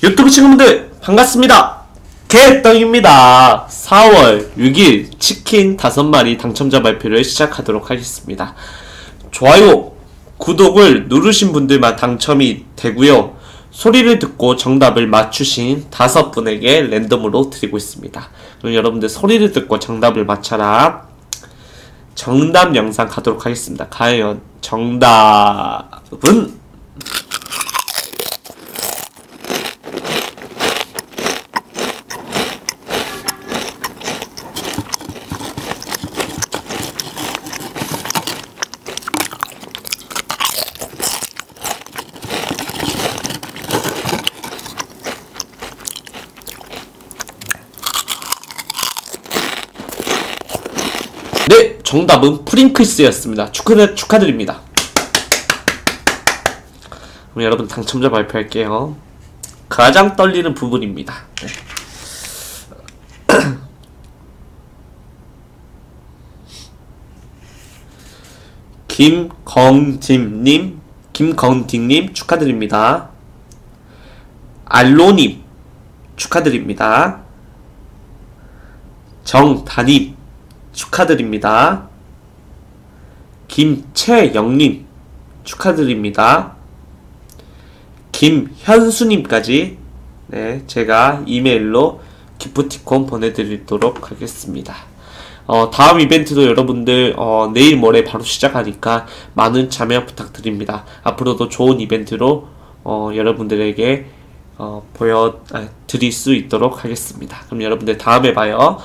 유튜브 친구분들 반갑습니다. 개떡입니다. 4월 6일 치킨 5마리 당첨자 발표를 시작하도록 하겠습니다. 좋아요, 구독을 누르신 분들만 당첨이 되고요. 소리를 듣고 정답을 맞추신 다섯 분에게 랜덤으로 드리고 있습니다. 그럼 여러분들 소리를 듣고 정답을 맞춰라. 정답 영상 가도록 하겠습니다. 과연 정답은 네, 정답은 프링클스였습니다. 축하, 축하드립니다. 그럼 여러분 당첨자 발표할게요. 가장 떨리는 부분입니다. 네. 김건짐님, 김건딩님 축하드립니다. 알로님 축하드립니다. 정다님 축하드립니다. 김채영님 축하드립니다. 김현수님까지 네, 제가 이메일로 기프티콘 보내드리도록 하겠습니다. 어, 다음 이벤트도 여러분들 어, 내일 모레 바로 시작하니까 많은 참여 부탁드립니다. 앞으로도 좋은 이벤트로 어, 여러분들에게 어, 보여 아, 드릴 수 있도록 하겠습니다. 그럼 여러분들 다음에 봐요.